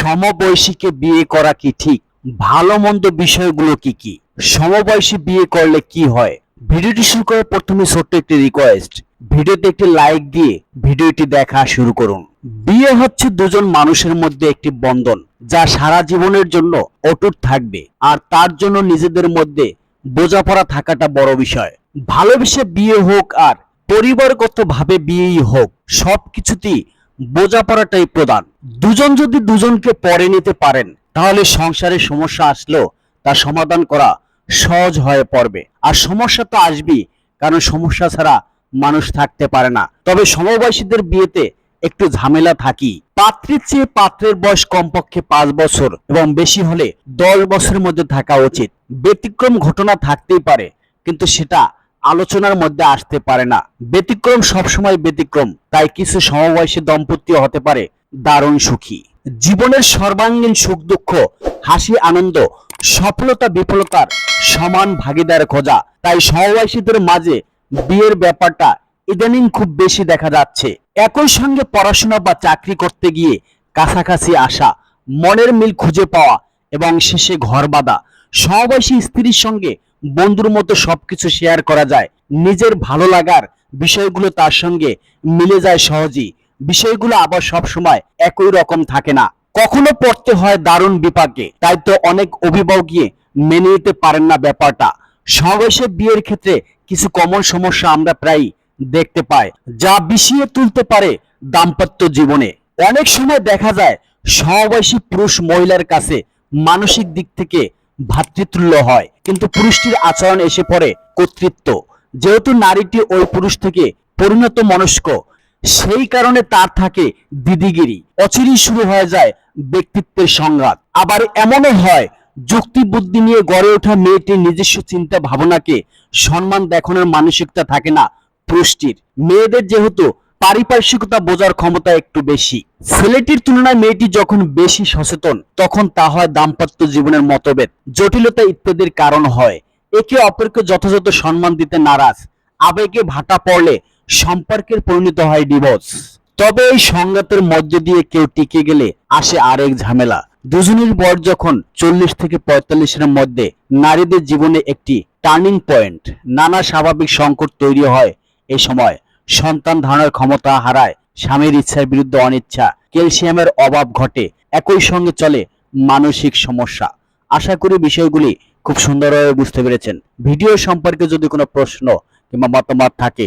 সমবয়সীকে বিয়ে করা কি ঠিক? ভালো মন্দ বিষয়গুলো কি কি? সমবয়সী বিয়ে করলে কি হয়? ভিডিওটি শুরু করার প্রথমে ছোট্ট একটি রিকোয়েস্ট ভিডিওতে একটি লাইক দিয়ে ভিডিওটি দেখা শুরু করুন। বিয়ে হচ্ছে দুজন মানুষের মধ্যে একটি বন্ধন, যা সারা জীবনের জন্য অটুট থাকবে, আর তার জন্য নিজেদের মধ্যে বোঝাপড়া থাকাটা বড় বিষয়। ভালোবেসে বিয়ে হোক আর পরিবারগতভাবে বিয়েই হোক, সবকিছুতেই বোঝাপড়াটাই প্রধান। দুজন যদি দুজনকে পরে নিতে পারেন, তাহলে সংসারে সমস্যা আসলেও তা সমাধান করা সহজ হয়ে পড়বে। আর সমস্যা তো আসবেই, কারণ সমস্যা ছাড়া মানুষ থাকতে পারে না। তবে সমবয়সীদের বিয়েতে একটু ঝামেলা থাকি পাত্রীর চেয়ে পাত্রের বয়স কমপক্ষে পাঁচ বছর এবং বেশি হলে দশ বছরের মধ্যে থাকা উচিত। ব্যতিক্রম ঘটনা থাকতেই পারে, কিন্তু সেটা আলোচনার মধ্যে আসতে পারে না। ব্যতিক্রম সবসময় ব্যতিক্রম, তাই কিছু সমবয়সী দম্পতিও হতে পারে দারুণ সুখী। জীবনের সর্বাঙ্গীন সুখ দুঃখ, হাসি, আনন্দ, সফলতা, বিফলতার সমান ভাগিদার খোঁজা। তাই সমবয়সীদের মাঝে বিয়ের ব্যাপারটা ইদানিং খুব বেশি দেখা যাচ্ছে। একই সঙ্গে পড়াশোনা বা চাকরি করতে গিয়ে কাছাকাছি আসা, মনের মিল খুঁজে পাওয়া এবং শেষে ঘর বাঁধা। সমবয়সী স্ত্রীর সঙ্গে বন্ধুর মতো সবকিছু শেয়ার করা যায়। নিজের ভালো লাগার বিষয়গুলো তার সঙ্গে মিলে যায় সহজেই। বিষয়গুলো আবার সব সময় একই রকম থাকে না। কখনো পড়তে হয় দারুণ বিপাকে, তাই তো অনেক অভিভাবক গিয়ে মেনে নিতে পারেন না ব্যাপারটা। সমবয়সে বিয়ের ক্ষেত্রে কিছু কমন সমস্যা আমরা প্রায় দেখতে পাই, যা বিষিয়ে তুলতে পারে দাম্পত্য জীবনে। অনেক সময় দেখা যায় সমবয়সী পুরুষ মহিলার কাছে মানসিক দিক থেকে ভাতৃতুল্য হয়, কিন্তু পুরুষটির আচরণ এসে পড়ে কর্তৃত্ব। যেহেতু নারীটি ওই পুরুষ থেকে পরিণত মনস্ক সেই কারণে তার থাকে দিদিগিরি। অচিরেই শুরু হয়ে যায় ব্যক্তিত্বের সংঘাত। আবার এমনও হয় যুক্তি বুদ্ধি নিয়ে গড়ে ওঠা মেয়েটির নিজস্ব চিন্তা ভাবনাকে সম্মান দেখানোর মানসিকতা থাকে না পুরুষটির মেয়েদের যেহেতু পারিপার্শ্বিকতা বোঝার ক্ষমতা একটু বেশি। ছেলেটির তুলনায় মেয়েটি যখন বেশি সচেতন, তখন তা হয় দাম্পত্য জীবনের মতভেদ, জটিলতা ইত্যাদির কারণ হয়। একে অপরকে যথাযথ সম্মান দিতে নারাজ। আবেগে ভাটা পড়লে সম্পর্কের পরিণত হয় ডিভোর্স তবে এই সংঘাতের মধ্য দিয়ে কেউ টিকে গেলে আসে আরেক ঝামেলা। দুজনের বয়স যখন চল্লিশ থেকে পঁয়তাল্লিশের মধ্যে নারীদের জীবনে একটি টার্নিং পয়েন্ট নানা স্বাভাবিক সংকট তৈরি হয়। এ সময় সন্তান ধারণের ক্ষমতা হারায়, স্বামীর ইচ্ছার বিরুদ্ধে অনিচ্ছা, ক্যালসিয়ামের অভাব ঘটে, একই সঙ্গে চলে মানসিক সমস্যা। আশা করি বিষয়গুলি খুব সুন্দরভাবে বুঝতে পেরেছেন। ভিডিও সম্পর্কে যদি কোনো প্রশ্ন কিংবা মতামত থাকে